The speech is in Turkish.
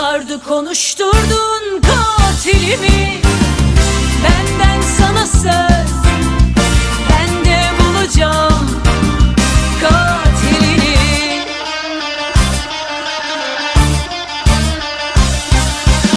Sardı konuşturdun katilimi.